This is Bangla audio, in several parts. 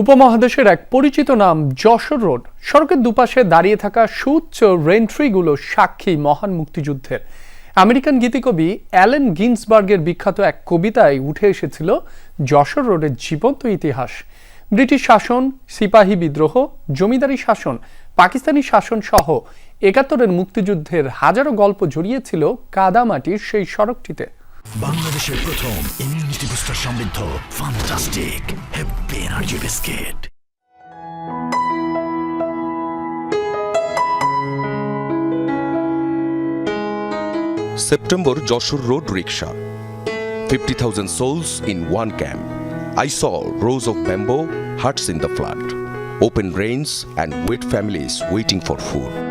উপমহাদেশের এক পরিচিত নাম যশোর রোড। সড়কের দুপাশে দাঁড়িয়ে থাকা সুউচ্চ রেন্ট্রিগুলো সাক্ষী মহান মুক্তিযুদ্ধের। আমেরিকান গীতিকবি অ্যালেন গিন্সবার্গের বিখ্যাত এক কবিতায় উঠে এসেছিল যশোর রোডের জীবন্ত ইতিহাস। ব্রিটিশ শাসন, সিপাহী বিদ্রোহ, জমিদারি শাসন, পাকিস্তানি শাসন সহ একাত্তরের মুক্তিযুদ্ধের হাজারো গল্প জড়িয়েছিল কাদামাটির সেই সড়কটিতে। বাংলাদেশের প্রথম ইমিউনিটি বুস্টার সমৃদ্ধ fantastic happy energy biscuit September Joshua Road Rickshaw. 50,000 souls in one camp. I saw rows of bamboo huts in the flood, open drains, and wet families waiting for food.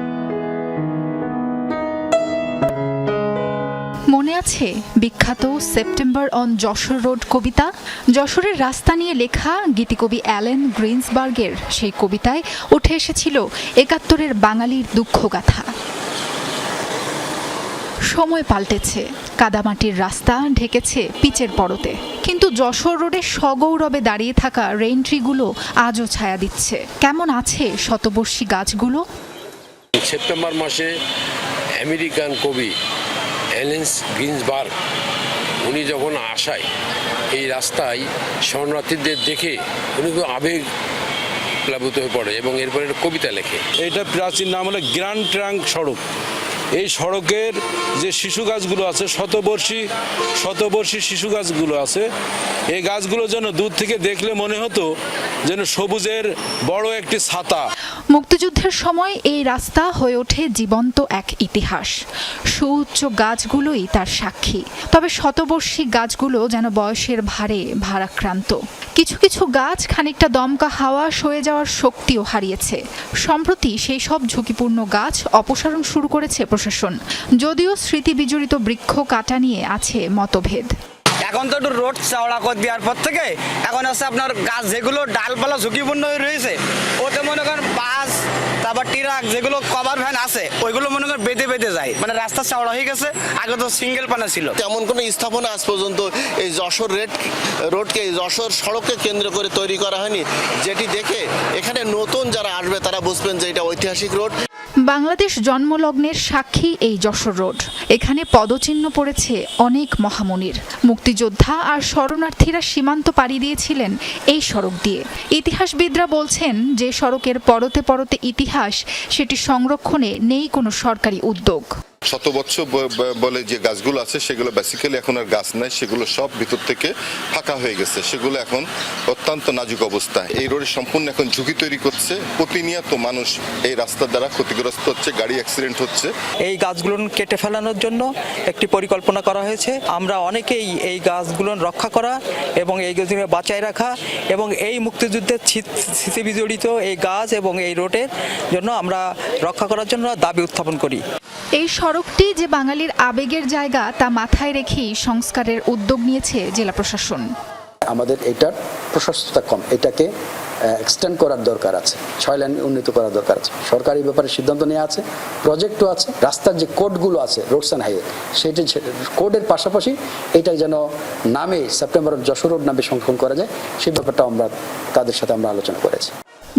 মনে আছে? বিখ্যাত সেপ্টেম্বর অন যশোর রোড কবিতা? যশোরের রাস্তা নিয়ে লেখা গীতিকবি অ্যালেন গ্রিন্সবার্গের সেই কবিতায় উঠে এসেছিল একাত্তরের বাঙালির দুঃখগাথা। সময় পাল্টেছে, কাদামাটির রাস্তা ঢেকেছে পিচের পরতে। কিন্তু যশোর রোডে সগৌরবে দাঁড়িয়ে থাকা রেইনট্রিগুলো আজও ছায়া দিচ্ছে। কেমন আছে শতবর্ষী গাছগুলো? সেপ্টেম্বর মাসে আমেরিকান কবি অ্যালেন্স গ্রিন্সবার্গ উনি যখন আসায়, এই রাস্তায় শরণার্থীদের দেখে উনি আবেগ প্লাবিত হয়ে পড়ে এবং এরপরে কবিতা লেখে। এটা প্রাচীন নাম হলো গ্র্যান্ড ট্রাঙ্ক সড়ক এই সড়কের যে শিশু গাছগুলো আছে, শতবর্ষী শতবর্ষী শিশু গাছগুলো আছে, এই গাছগুলো যেন দূর থেকে দেখলে মনে হতো যেন সবুজের বড় একটি ছাতা। মুক্তিযুদ্ধের সময় এই রাস্তা হয়ে ওঠে জীবন্ত এক ইতিহাস। সুউচ্চ গাছগুলোই তার সাক্ষী। তবে শতবর্ষী গাছগুলো যেন বয়সের ভারে ভারাক্রান্ত। কিছু কিছু গাছ খানিকটা দমকা হাওয়া সয়ে যাওয়ার শক্তিও হারিয়েছে। সম্প্রতি সেই সব ঝুঁকিপূর্ণ গাছ অপসারণ শুরু করেছে প্রশাসন। যদিও স্মৃতি বিজড়িত বৃক্ষ কাটা নিয়ে আছে মতভেদ। এখন তো একটু রোড চওড়া করে দেওয়ার পর থেকে এখন হচ্ছে আপনার গাছ যেগুলো ডালপালা ঝুঁকিপূর্ণ হয়ে রয়েছে ওতে মনে করেন বাস তারপর ট্রাক যেগুলো কভার ভ্যান আছে ওইগুলো মনে করেন বেঁধে বেঁধে যায়। মানে রাস্তা চওড়া হয়ে গেছে আগে তো সিঙ্গেল পানা ছিল। তেমন কোনো স্থাপনা আজ পর্যন্ত এই যশোর রেড রোডকে এই যশোর সড়ককে কেন্দ্র করে তৈরি করা হয়নি। যেটি দেখে এখানে নতুন যারা আসবে তারা বুঝবেন যে এটা ঐতিহাসিক রোড। বাংলাদেশ জন্মলগ্নের সাক্ষী এই যশোর রোড। এখানে পদচিহ্ন পড়েছে অনেক মহামনির। মুক্তিযোদ্ধা আর শরণার্থীরা সীমান্ত পাড়ি দিয়েছিলেন এই সড়ক দিয়ে। ইতিহাসবিদরা বলছেন, যে সড়কের পরতে পরতে ইতিহাস, সেটি সংরক্ষণে নেই কোনো সরকারি উদ্যোগ। শত বছর বলে যে গাছগুলো আছে সেগুলো বেসিক্যালি এখন আর গাছ নাই সেগুলো সব ভিতর থেকে ফাঁকা হয়ে গেছে। সেগুলো এখন অত্যন্ত নাজুক অবস্থা। এই রোডে সম্পূর্ণ এখন ঝুঁকি তৈরি করছে। প্রতিনিয়ত মানুষ এই রাস্তার দ্বারা ক্ষতিগ্রস্ত হচ্ছে গাড়ি অ্যাক্সিডেন্ট হচ্ছে। এই গাছগুলো কেটে ফেলানোর জন্য একটি পরিকল্পনা করা হয়েছে। আমরা অনেকেই এই গাছগুলো রক্ষা করা এবং এই গাছগুলো বাঁচায় রাখা এবং এই মুক্তিযুদ্ধের স্মৃ- স্মৃতি বিজড়িত এই গাছ এবং এই রোডের জন্য আমরা রক্ষা করার জন্য দাবি উত্থাপন করি। এই সড়কটি যে বাঙালির আবেগের জায়গা, তা মাথায় রেখেই সংস্কারের উদ্যোগ নিয়েছে জেলা প্রশাসন। আমাদের এটার প্রশস্ততা কম। এটাকে এক্সটেন্ড করার দরকার আছে। ছয় লাইন উন্নীত করার দরকার আছে। সরকারি ব্যাপারে সিদ্ধান্ত নেওয়া আছে প্রজেক্টও আছে, রাস্তার যে কোডগুলো আছে রোডস অ্যান্ড হাইওয়ে সেটি কোডের পাশাপাশি এটা যেন নামে সেপ্টেম্বর যশোর রোড নামে সংরক্ষণ করা যায় সেই ব্যাপারটা আমরা তাদের সাথে আমরা আলোচনা করেছি।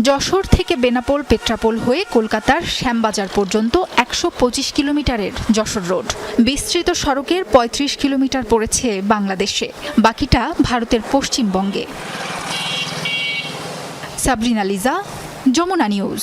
যশোর থেকে বেনাপোল পেট্রাপোল হয়ে কলকাতার শ্যামবাজার পর্যন্ত একশো পঁচিশ কিলোমিটারের যশোর রোড। বিস্তৃত সড়কের ৩৫ কিলোমিটার পড়েছে বাংলাদেশে। বাকিটা ভারতের পশ্চিমবঙ্গে। সাবরিনা লিজা, যমুনা নিউজ।